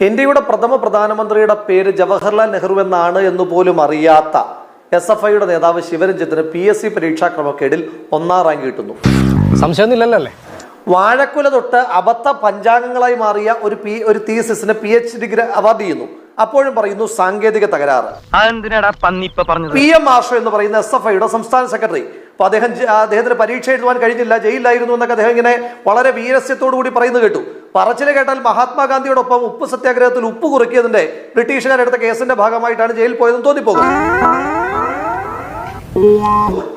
ഇന്ത്യയുടെ പ്രഥമ പ്രധാനമന്ത്രിയുടെ പേര് ജവഹർലാൽ നെഹ്റു എന്നാണ് എന്ന് പോലും അറിയാത്ത എസ് എഫ് ഐയുടെ നേതാവ് ശിവരഞ്ജിത്തിന് പി എസ് സി പരീക്ഷാ ക്രമക്കേടിൽ ഒന്നാം റാങ്ക് കിട്ടുന്നു. സംശയമൊന്നുമില്ലല്ലേ വാഴക്കുല തൊട്ട് അബദ്ധ പഞ്ചാംഗങ്ങളായി മാറിയ ഒരു പി ഒരു തീസിന് പി എച്ച് ഡി അവാർഡ് ചെയ്യുന്നു. അപ്പോഴും പറയുന്നു സാങ്കേതിക തകരാറ്. പി എം മാഷോ എന്ന് പറയുന്ന എസ് എഫ് ഐയുടെ സംസ്ഥാന സെക്രട്ടറി. അപ്പൊ അദ്ദേഹം അദ്ദേഹത്തിന് പരീക്ഷ എഴുതുവാൻ കഴിഞ്ഞില്ല ജയിലിലായിരുന്നു എന്നൊക്കെ അദ്ദേഹം ഇങ്ങനെ വളരെ വീരസ്യത്തോടു കൂടി പറയുന്നത് കേട്ടു. പറച്ചിൽ കേട്ടാൽ മഹാത്മാഗാന്ധിയോടൊപ്പം ഉപ്പ് സത്യാഗ്രഹത്തിൽ ഉപ്പ് കുറുക്കിയതിന്റെ ബ്രിട്ടീഷുകാരെടുത്ത കേസിന്റെ ഭാഗമായിട്ടാണ് ജയിലിൽ പോയതെന്ന് തോന്നിപ്പോകും.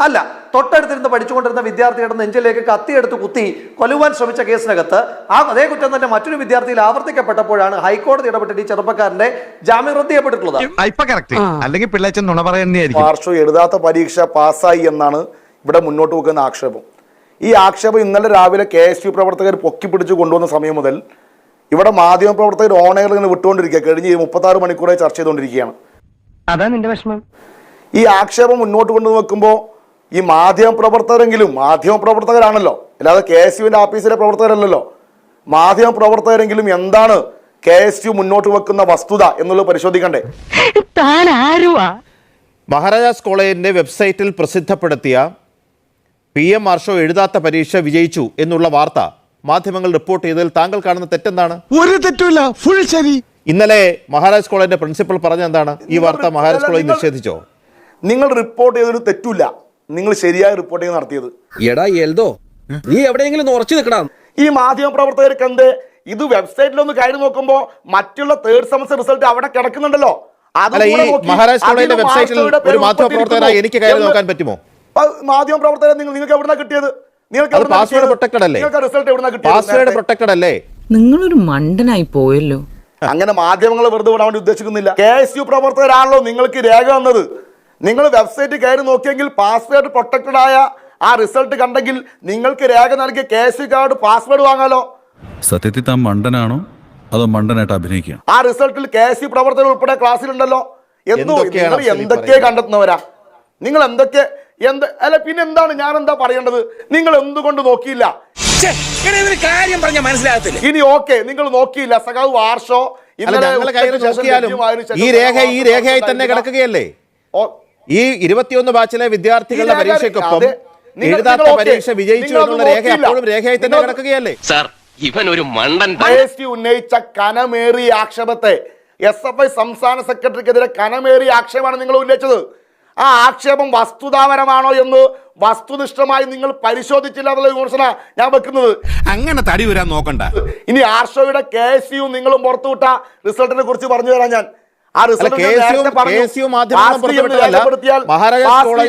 അല്ല തൊട്ടടുത്തിരുന്ന് പഠിച്ചുകൊണ്ടിരുന്ന വിദ്യാർത്ഥിയുടെ നെഞ്ചിലേക്ക് കത്തിയെടുത്ത് കുത്തി കൊല്ലുവാൻ ശ്രമിച്ച കേസിനകത്ത് ആ അതേ കുറ്റം തന്നെ മറ്റൊരു വിദ്യാർത്ഥിയിൽ ആവർത്തിക്കപ്പെട്ടപ്പോഴാണ് ഹൈക്കോടതി ഇടപെട്ടിട്ട് ഈ ചെറുപ്പക്കാരന്റെ ജാമ്യം റദ്ദ് ചെയ്യപ്പെട്ടിട്ടുള്ളത് ഇപ്പൊ കറക്റ്റ് അല്ലെങ്കിൽ പിള്ളേച്ചൻ നുണ പറയുന്നതായിരിക്കും മാർഷോ എഴുതാത്ത പരീക്ഷ പാസ്സായി എന്നാണ് ഇവിടെ മുന്നോട്ട് വെക്കുന്ന ആക്ഷേപം. ഈ ആക്ഷേപം ഇന്നലെ രാവിലെ കെ എസ് യു പ്രവർത്തകർ പൊക്കിപ്പിടിച്ച് കൊണ്ടുവന്ന സമയം മുതൽ ഇവിടെ മാധ്യമ പ്രവർത്തകർ ഓണയിൽ ഇങ്ങനെ വിട്ടുകൊണ്ടിരിക്കുക. കഴിഞ്ഞ് മുപ്പത്താറ് മണിക്കൂറായി ചർച്ച ചെയ്തുകൊണ്ടിരിക്കുകയാണ്. അതാ നിന്റെ വിഷമം. ഈ ആക്ഷേപം മുന്നോട്ട് കൊണ്ടു വെക്കുമ്പോൾ ഈ മാധ്യമ പ്രവർത്തകരെങ്കിലും മാധ്യമ പ്രവർത്തകരാണല്ലോ അല്ലാതെ കെ എസ് യുവിന്റെ ഓഫീസിലെ പ്രവർത്തകരല്ലല്ലോ മാധ്യമ പ്രവർത്തകരെങ്കിലും എന്താണ് കെ എസ് യു മുന്നോട്ട് വെക്കുന്ന വസ്തുത എന്നുള്ളത് പരിശോധിക്കണ്ടേ? താൻ ആരുവാ? മഹാരാജാസ് കോളേജിന്റെ വെബ്സൈറ്റിൽ പ്രസിദ്ധപ്പെടുത്തിയ പി എം മാർഷോ എഴുതാത്ത പരീക്ഷ വിജയിച്ചു എന്നുള്ള വാർത്ത മാധ്യമങ്ങൾ റിപ്പോർട്ട് ചെയ്തതിൽ താങ്കൾ കാണുന്ന തെറ്റെന്താണ്? ഒരു തെറ്റുമില്ല. ഫുൾ ശരി. ഇന്നലെ മഹാരാജ് കോളേജിന്റെ പ്രിൻസിപ്പൽ പറഞ്ഞ എന്താണ്? ഈ വാർത്ത മഹാരാജ് കോളേജ് നിഷേധിച്ചോ? നിങ്ങൾ റിപ്പോർട്ട് ചെയ്തൊരു തെറ്റില്ല നിങ്ങൾ ശരിയായ റിപ്പോർട്ടിംഗ് നടത്തിയത്. എടാ എൽദോ നീ എവിടെയെങ്കിലും ഉറച്ചു നിൽക്കടാ. ഈ മാധ്യമ പ്രവർത്തകർക്ക് എന്ത് ഇത് വെബ്സൈറ്റിൽ ഒന്ന് കയറി നോക്കുമ്പോൾ മറ്റുള്ള തേർഡ് സെമസ്റ്റർ റിസൾട്ട് അവിടെ കിടക്കുന്നുണ്ടല്ലോ. അതുകൂടെ മഹാരാജ് കോളേജിന്റെ വെബ്സൈറ്റിൽ ഒരു മാധ്യമ പ്രവർത്തകരായി എനിക്ക് കയറി നോക്കാൻ പറ്റുമോ? മാധ്യമ പ്രവർത്തകരെ നിങ്ങൾ നിങ്ങൾക്ക് എവിടെന്നാ കിട്ടിയത്? നിങ്ങൾക്ക് പാസ്വേഡ്? പ്രൊട്ടക്റ്റഡ് അല്ലേ? നിങ്ങൾക്ക് റിസൾട്ട് എവിടുന്നാ കിട്ടിയത് പാസ്വേഡ് പ്രൊട്ടക്റ്റഡ് അല്ലേ? നിങ്ങളൊരു മണ്ടനായി പോയല്ലോ. അങ്ങനെ മാധ്യമങ്ങൾ വെറുതെ വിടാൻ വേണ്ടി ഉദ്ദേശിക്കുന്നില്ല. കെ എസ് യു പ്രവർത്തകരാണല്ലോ നിങ്ങൾക്ക് രേഖ വന്നത് നിങ്ങൾ വെബ്സൈറ്റ് കയറി നോക്കിയെങ്കിൽ പാസ്വേഡ് പ്രൊട്ടക്റ്റഡ് ആയ ആ റിസൾട്ട് കണ്ടെങ്കിൽ നിങ്ങൾക്ക് രേഖ നൽകിയ K S U card password വാങ്ങാലോ. സത്യത്തിൽ താൻ മണ്ടനാണോ? അതോ മണ്ടനായിട്ട് അഭിനയിക്കുക ആ റിസൾട്ടിൽ കെ എസ് യു പ്രവർത്തകർ ഉൾപ്പെടെ ക്ലാസ്സിലുണ്ടല്ലോ എന്തോ എന്തൊക്കെ? കണ്ടെത്തുന്നവരാ? നിങ്ങൾ എന്തൊക്കെ എന്ത്? അല്ല പിന്നെ എന്താണ് ഞാൻ എന്താ പറയേണ്ടത്? നിങ്ങൾ എന്തുകൊണ്ട് നോക്കിയില്ല? കാര്യം പറഞ്ഞ മനസ്സിലാകത്തില്ല. ഇനി ഓക്കെ നിങ്ങൾ നോക്കിയില്ല. സഖാവ് വാർഷോ ഈ രേഖ ഈ രേഖയായി തന്നെ കിടക്കുകയല്ലേ? ഈ ഇരുപത്തിയൊന്ന് ബാച്ചിലെ വിദ്യാർത്ഥികളുടെ പരീക്ഷയ്ക്കൊപ്പം എഴുതാത്ത പരീക്ഷ വിജയിച്ചു എന്നുള്ള രേഖ. അപ്പോഴും രേഖയായി തന്നെ കിടക്കുകയല്ലേ? സാർ ഇവൻ ഒരു മണ്ടൻ ഉന്നയിച്ച കനമേറിയ ആക്ഷേപത്തെ. എസ് എഫ് ഐ സംസ്ഥാന സെക്രട്ടറിക്കെതിരെ കനമേറിയ ആക്ഷേപമാണ് നിങ്ങൾ ഉന്നയിച്ചത്. ആ ആക്ഷേപം വസ്തുതാപരമാണോ എന്ന് വസ്തുനിഷ്ഠമായി നിങ്ങൾ പരിശോധിച്ചില്ല എന്നുള്ള വിമർശന ഞാൻ വെക്കുന്നത്. അങ്ങനെ തടി വരാൻ നോക്കണ്ട. ഇനി ആർഷോയുടെ കെ എസ് യു നിങ്ങളും പുറത്തുവിട്ട റിസൾട്ടിനെ കുറിച്ച് പറഞ്ഞു തരാം ഞാൻ.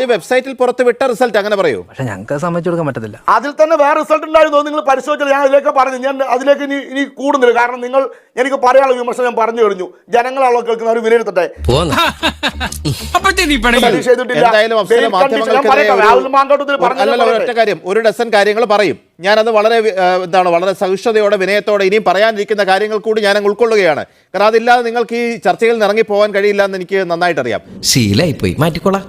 വെബ്സൈറ്റിൽ പുറത്തുവിട്ട റിസൾട്ട് അങ്ങനെ പറയൂ. പക്ഷെ ഞങ്ങൾക്ക് സമ്മതിച്ചു കൊടുക്കാൻ പറ്റത്തില്ല. അതിൽ തന്നെ വേറെ റിസൾട്ട് ഉണ്ടായിരുന്നു. നിങ്ങൾ പരിശോധിച്ചത് ഞാൻ അതിലേക്ക് പറഞ്ഞു. ഞാൻ അതിലേക്ക് ഇനി ഇനി കൂടുന്നില്ല. കാരണം നിങ്ങൾ എനിക്ക് പറയാനുള്ള വിമർശനം ഞാൻ പറഞ്ഞു കഴിഞ്ഞു. ജനങ്ങളാണോ കേൾക്കുന്ന വിലയിരുത്തട്ടെ. ഒരു-. കാര്യം. ഒരു ഡസൻ കാര്യങ്ങൾ പറയും. ഞാനത് വളരെ എന്താണ് വളരെ സഹിഷ്ണുതയോടെ വിനയത്തോടെ ഇനിയും പറയാനിരിക്കുന്ന കാര്യങ്ങൾ കൂടി ഞാൻ അങ്ങ് ഉൾക്കൊള്ളുകയാണ്. കാരണം അതില്ലാതെ നിങ്ങൾക്ക് ഈ ചർച്ചയിൽ നിന്ന് ഇറങ്ങി പോകാൻ കഴിയില്ല എന്ന് എനിക്ക് നന്നായിട്ട് അറിയാം ശീലായി പോയി മാറ്റിക്കോളാം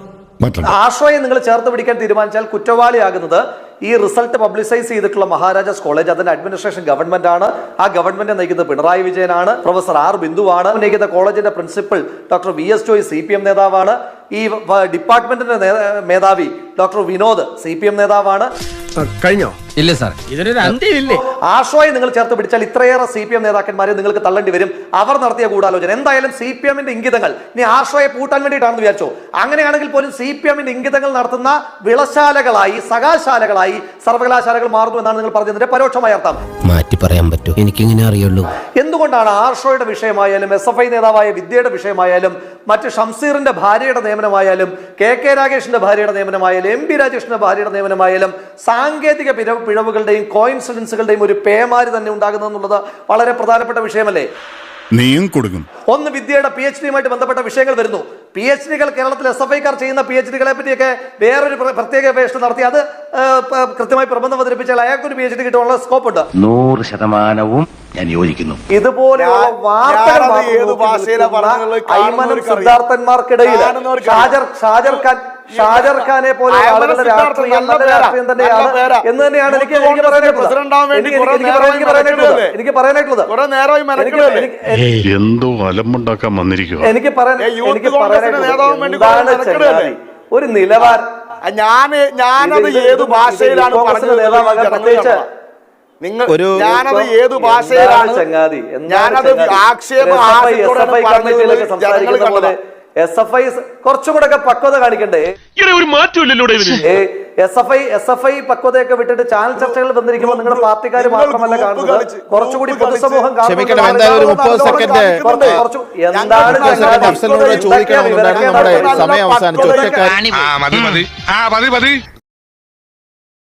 ആശ്രയെ നിങ്ങൾ ചേർത്ത് പിടിക്കാൻ തീരുമാനിച്ചാൽ കുറ്റവാളിയാകുന്നത് ഈ റിസൾട്ട് പബ്ലിസൈസ് ചെയ്തിട്ടുള്ള മഹാരാജാസ് കോളേജ്. അതിന്റെ അഡ്മിനിസ്ട്രേഷൻ ഗവൺമെന്റ് ആണ് ആ ഗവൺമെന്റ് നയിക്കുന്നത് പിണറായി വിജയനാണ്. പ്രൊഫസർ ആർ ബിന്ദുവാണ്. നയിക്കുന്ന കോളേജിന്റെ principal doctor V S Joy C P M നേതാവാണ്. ഈ ഡിപ്പാർട്ട്മെന്റിന്റെ മേധാവി doctor Vinod C P M നേതാവാണ്. കഴിഞ്ഞോ? ഇല്ല സാർ. ഇതിനൊരു അന്ത്യമില്ലേ? ആശ്രയെ നിങ്ങൾ ചേർത്ത് പിടിച്ചാൽ ഇത്രയേറെ സി പി എം നേതാക്കന്മാരെ നിങ്ങൾക്ക് തള്ളേണ്ടി വരും. അവർ നടത്തിയ ഗൂഢാലോചന. എന്തായാലും സി പി എമ്മിന്റെ ഇംഗിതങ്ങൾ ഇനി ആശ്രയെ പൂട്ടാൻ വേണ്ടിയിട്ടാണെന്ന് വിചാരിച്ചോ? അങ്ങനെയാണെങ്കിൽ പോലും സി പി എമ്മിന്റെ ഇംഗിതങ്ങൾ നടത്തുന്ന വിളശാലകളായി സകാശാലകളായി സർവകലാശാലകൾ മാറുന്നു എന്നാണ് നിങ്ങൾ പറഞ്ഞതിന്റെ പരോക്ഷമായ അർത്ഥം. മാറ്റി പറയാൻ പറ്റും. എനിക്കിങ്ങനെ അറിയുള്ളൂ. എന്തുകൊണ്ടാണ് ആർഷോയുടെ വിഷയമായാലും എസ് എഫ് ഐ നേതാവായ വിദ്യയുടെ വിഷയമായാലും മറ്റ് ഷംസീറിന്റെ ഭാര്യയുടെ നിയമനമായാലും കെ കെ രാഗേഷിന്റെ ഭാര്യയുടെ നിയമനമായാലും എം പി രാജേഷിന്റെ ഭാര്യയുടെ നിയമനമായാലും സാങ്കേതിക പിഴ പിഴവുകളുടെയും കോയിൻസിഡൻസുകളുടെയും ഒരു പേമാരി തന്നെ ഉണ്ടാകുന്നത് വളരെ പ്രധാനപ്പെട്ട വിഷയമല്ലേ? നീയും കൊടുക്കും. ഒന്ന് വിദ്യയുടെ പി എച്ച് ഡിയുമായിട്ട് ബന്ധപ്പെട്ട വിഷയങ്ങൾ വരുന്നു. പി എച്ച് ഡികൾ കേരളത്തിൽ എസ് എഫ് ഐക്കാർ ചെയ്യുന്ന പി എച്ച് ഡികളെ പറ്റിയൊക്കെ വേറൊരു പ്ര- പ്രത്യേക അപേക്ഷ നടത്തി. അത് കൃത്യമായി പ്രബന്ധം അവതരിപ്പിച്ചാൽ അയാൾക്കൊരു പി എച്ച് ഡി കിട്ടാനുള്ള സ്കോപ്പ് ഉണ്ട് നൂറ് ശതമാനവും ഞാൻ യോജിക്കുന്നു. ഇതുപോലെയുള്ള വാർത്തകൾ. സിദ്ധാർത്ഥന്മാർക്കിടയിൽ ഷാജർ ഷാജർ ഖാൻ ഷാജർ ഖാനെ പോലെ അയമന ആളുകളുടെ രാഷ്ട്രീയം നല്ല രാഷ്ട്രീയം തന്നെയാണ് എന്ന് തന്നെയാണ് എനിക്ക് എനിക്ക് പറയാനായിട്ടുള്ളത് ആവാൻ വേണ്ടി എനിക്ക് പറയാനായിട്ടുള്ളത്. എന്തോ അലമ്പുണ്ടാക്കാൻ വന്നിരിക്കുക എനിക്ക് പറയാൻ എനിക്ക് കോൺഗ്രസിന്റെ നേതാവാൻ വേണ്ടി കുറെ എന്താണ് ഒരു നിലവാരം ഞാൻ ഞാനത് ഏത് ഭാഷയിലാണ് പറഞ്ഞത് പ്രത്യേകിച്ച് നിങ്ങൾ ഞാനത് ഏത് ഭാഷയിലാണ് ചങ്ങാതി? ഞാനത് ആക്ഷേപം ജനങ്ങൾ കണ്ടതാ. എസ് എഫ് ഐ കുറച്ചും കൂടെ ഒക്കെ പക്വത കാണിക്കണ്ടേ? ഒരു മാറ്റമില്ലല്ലോ S F I S F I പക്വതയൊക്കെ വിട്ടിട്ട് ചാനൽ ചർച്ചകൾ വന്നിരിക്കുമ്പോൾ നിങ്ങളുടെ പാർട്ടിക്കാർ മാത്രമല്ല കാണുന്നത്. കുറച്ചുകൂടി പൊതുസമൂഹം എന്താണ്